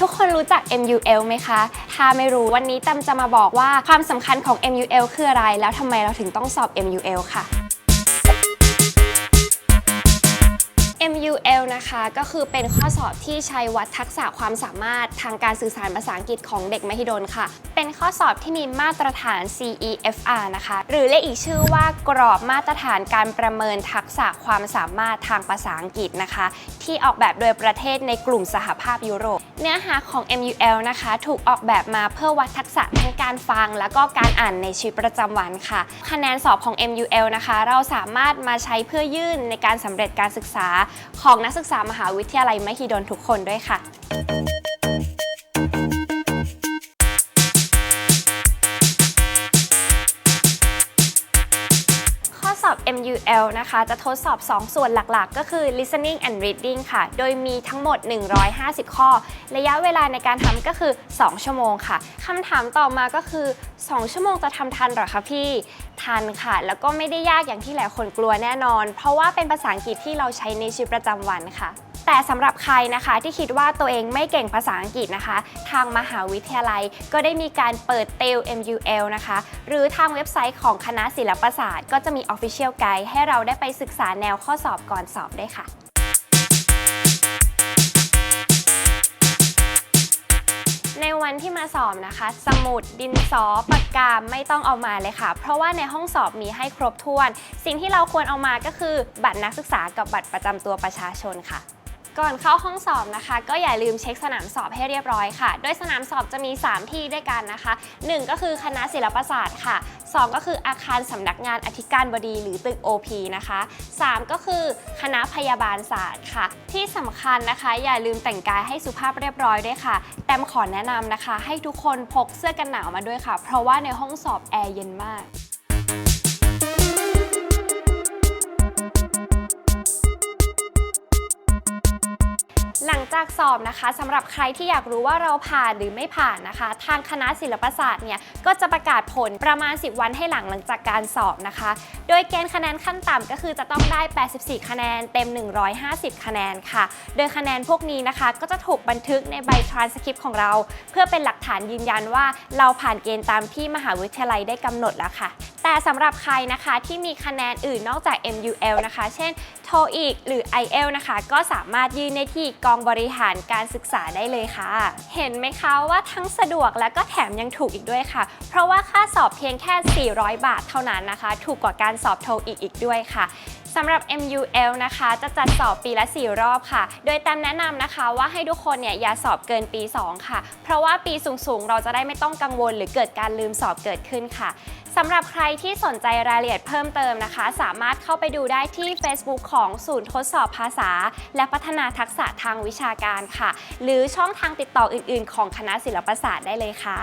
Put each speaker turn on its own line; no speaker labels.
ทุกคนรู้จัก MUL ไหมคะ ถ้าไม่รู้วันนี้ตั้มจะมาบอกว่าความสำคัญของ MUL คืออะไร แล้วทำไมเราถึงต้องสอบ MUL ค่ะ MUL นะคะก็คือเป็นข้อสอบที่ใช้วัดทักษะความสามารถทางการสื่อสารภาษาอังกฤษของเด็กมหิดลค่ะ เป็นข้อสอบที่มีมาตรฐาน CEFR นะคะ หรือเรียกอีกชื่อว่ากรอบมาตรฐานการประเมินทักษะความสามารถทางภาษาอังกฤษนะคะ ที่ออกแบบโดยประเทศในกลุ่มสหภาพยุโรป เนื้อหาของ MUL นะคะ ถูกออกแบบมาเพื่อวัดทักษะทั้งการฟัง แล้วก็การอ่านในชีวิตประจำวันค่ะ คะแนนสอบของ MUL นะคะ เราสามารถมาใช้เพื่อยื่นในการสำเร็จการศึกษาของนักศึกษามหาวิทยาลัยมหิดลทุกคนด้วยค่ะ อสอบ MUL นะคะ จะทดสอบ 2 ส่วนหลักๆ ก็คือ listening and reading ค่ะ โดยมีทั้งหมด 150 ข้อ ระยะเวลาในการทำก็คือ 2 ชั่วโมงค่ะคำถามต่อมาก็คือ 2 ชั่วโมงจะทำทันหรอคะพี่ ทันค่ะ แล้วก็ไม่ได้ยากอย่างที่หลายคนกลัวแน่นอน เพราะว่าเป็นภาษาอังกฤษที่เราใช้ในชีวิตประจำวันค่ะ แต่สำหรับใครนะคะที่คิดว่าตัวเองไม่เก่งภาษาอังกฤษนะคะ ทางมหาวิทยาลัยก็ได้มีการเปิดเตล MUL นะคะ หรือทางเว็บไซต์ของคณะศิลปศาสตร์ ก็จะมี Official Guide ให้เราได้ไปศึกษาแนวข้อสอบก่อนสอบได้ค่ะในวันที่มาสอบนะคะ สมุดดินสอปากกาไม่ต้องเอามาเลยค่ะ เพราะว่าในห้องสอบมีให้ครบถ้วน สิ่งที่เราควรเอามาก็คือ บัตรนักศึกษากับบัตรประจำตัวประชาชนค่ะ ก่อนเข้าห้องสอบนะคะ ก็อย่าลืมเช็คสนามสอบให้เรียบร้อยค่ะ โดยสนามสอบจะมี 3 ที่ด้วยกันนะคะ 1 ก็คือคณะศิลปศาสตร์ค่ะ 2 ก็คืออาคารสำนักงานอธิการบดีหรือตึก OP นะคะ 3 ก็คือคณะพยาบาลศาสตร์ค่ะ ที่สำคัญนะคะ อย่าลืมแต่งกายให้สุภาพเรียบร้อยด้วยค่ะ แตมขอแนะนำนะคะ ให้ทุกคนพกเสื้อกันหนาวมาด้วยค่ะ เพราะว่าในห้องสอบแอร์เย็นมาก หลังจากสอบนะคะสำหรับใครที่อยากรู้ว่าเราผ่านหรือไม่ผ่านนะคะ ทางคณะศิลปศาสตร์เนี่ยก็จะประกาศผลประมาณ 10 วันให้หลังหลังจากการสอบนะคะ โดยเกณฑ์คะแนนขั้นต่ำก็คือจะต้องได้ 84 คะแนนเต็ม 150 คะแนนค่ะ โดยคะแนนพวกนี้นะคะก็จะถูกบันทึกในใบทรานสคริปต์ของเรา เพื่อเป็นหลักฐานยืนยันว่าเราผ่านเกณฑ์ตามที่มหาวิทยาลัยได้กำหนดแล้วค่ะแต่สำหรับใครนะคะที่มีคะแนนอื่นนอกจาก MUL นะคะ เช่นโทอีก หรือ i อ l นะคะ ก็สามารถยื่นในที่กองบริหารการศึกษาได้เลยค่ะ เห็นไหมคะว่าทั้งสะดวกและก็แถมยังถูกอีกด้วยค่ะ เพราะว่าค่าสอบเพียงแค่ 400 บาทเท่านั้นนะคะ ถูกกว่าการสอบโทอีกอีกด้วยค่ะ สำหรับ MUL นะคะจะจัดสอบปีละ 4 รอบค่ะ โดยแตมแนะนำนะคะว่าให้ทุกคนเนี่ยอย่าสอบเกินปี 2 ค่ะ เพราะว่าปีสูงๆ เราจะได้ไม่ต้องกังวล หรือเกิดการลืมสอบเกิดขึ้นค่ะสำหรับใครที่สนใจรายละเอียดเพิ่มเติมนะคะ สามารถเข้าไปดูได้ที่ Facebook ของศูนย์ทดสอบภาษา และพัฒนาทักษะทางวิชาการค่ะ หรือช่องทางติดต่ออื่น ๆ ของคณะศิลปศาสตร์ได้เลยค่ะ